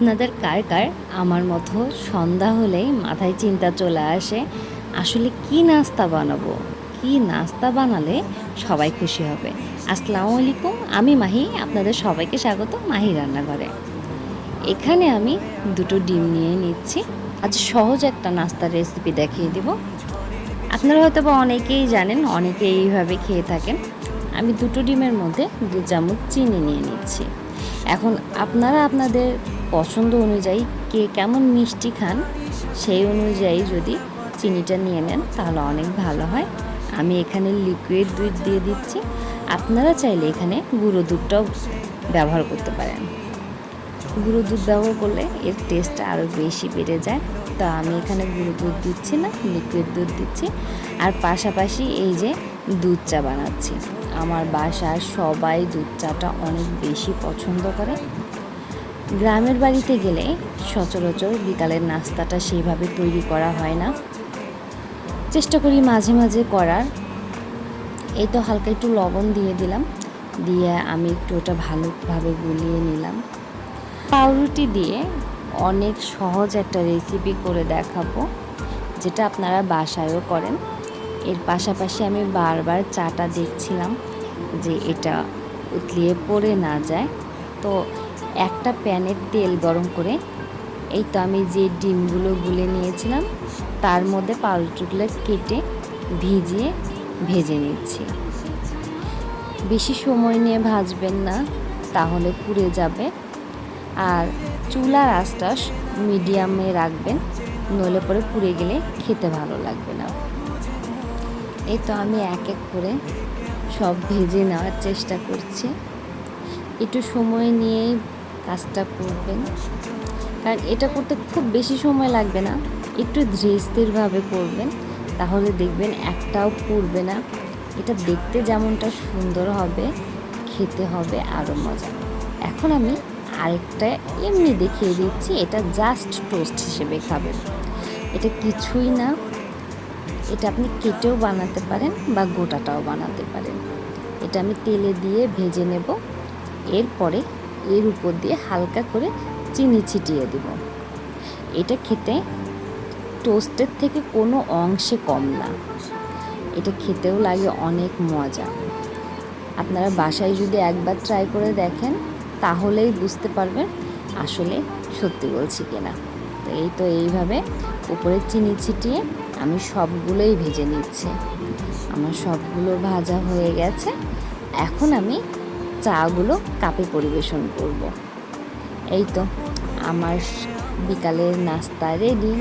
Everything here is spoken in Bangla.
আপনাদের কার কার আমার মতো সন্ধ্যা হলেই মাথায় চিন্তা চলে আসে, আসলে কি নাস্তা বানাবো? কি নাস্তা বানালে সবাই খুশি হবে? আসসালামু আলাইকুম, আমি মাহি, আপনাদের সবাইকে স্বাগত মাহি রান্নাঘরে। এখানে আমি দুটো ডিম নিয়ে নিচ্ছি। আজ সহজ একটা নাস্তার রেসিপি দেখিয়ে দিব। আপনারা হয়তো বা অনেকেই জানেন, অনেকেই এইভাবে খেয়ে থাকেন। আমি দুটো ডিমের মধ্যে দু চামচ চিনি নিয়ে নিচ্ছি। এখন আপনারা আপনাদের পছন্দ অনুযায়ী কে কেমন মিষ্টি খান, সেই অনুযায়ী যদি চিনিটা নিয়ে নেন, তাহলে অনেক ভালো হয়। আমি এখানে লিকুইড দুধ দিয়ে দিচ্ছি। আপনারা চাইলে এখানে গুঁড়ো দুধটাও ব্যবহার করতে পারেন। গুঁড়ো দুধ ব্যবহার করলে এর টেস্টটা আরও বেশি বেড়ে যায়। তো আমি এখানে গুঁড়ো দুধ দিচ্ছি না লিকুইড দুধ দিচ্ছি। আর পাশাপাশি এই যে দুধ চা বানাচ্ছি। আমার বাসার সবাই দুধ চাটা অনেক বেশি পছন্দ করে। গ্রামের বাড়িতে গেলে সচরাচর বিকালের নাস্তাটা সেইভাবে তৈরি করা হয় না। চেষ্টা করি মাঝে মাঝে করার। এই তো হালকা একটু লবণ দিয়ে দিলাম, দিয়ে আমি একটু ওটা ভালোভাবে গুলিয়ে নিলাম। পাউরুটি দিয়ে অনেক সহজ একটা রেসিপি করে দেখাবো, যেটা আপনারা বাসায়ও করেন। এর পাশাপাশি আমি বারবার চাটা দেখছিলাম যে এটা উতলিয়ে পড়ে না যায়। তো একটা প্যানে তেল গরম করে, এই তো আমি যে ডিমগুলো গুলে নিয়েছিলাম, তার মধ্যে পাউরুটিগুলো কেটে ভিজিয়ে ভেজে নিচ্ছি। বেশি সময় নিয়ে ভাজবেন না, তাহলে পুড়ে যাবে। আর চুলার আঁচটা মিডিয়ামে রাখবেন, নইলে পরে পুড়ে গেলে খেতে ভালো লাগবে না। এই তো আমি এক এক করে সব ভেজে নেওয়ার চেষ্টা করছি। একটু সময় নিয়েই কাজটা করবেন। কারণ এটা করতে খুব বেশি সময় লাগবে না। একটু ধীরস্থিরভাবে করবেন, তাহলে দেখবেন একটাও পুড়বে না। এটা দেখতে যেমনটা সুন্দর হবে, খেতে হবে আরও মজা। এখন আমি আরেকটা এমনি দেখিয়ে দিচ্ছি, এটা জাস্ট টোস্ট হিসেবে খাবেন। এটা কিছুই না। এটা আপনি কেটেও বানাতে পারেন বা গোটাটাও বানাতে পারেন। এটা আমি তেলে দিয়ে ভেজে নেব। এরপরে এর উপর দিয়ে হালকা করে চিনি ছিটিয়ে দেব। এটা খেতে টোস্টের থেকে কোনো অংশে কম না। এটা খেতেও লাগে অনেক মজা। আপনারা বাসায় যদি একবার ট্রাই করে দেখেন, তাহলেই বুঝতে পারবেন আসলে সত্যি বলছি কিনা। তো এই তো এইভাবে উপরে চিনি ছিটিয়ে আমি সবগুলোই ভেজে নিচ্ছি। আমার সবগুলো ভাজা হয়ে গেছে। এখন আমি চাগুলো কাপে পরিবেশন করব। এই তো আমার বিকালের নাস্তা রেডি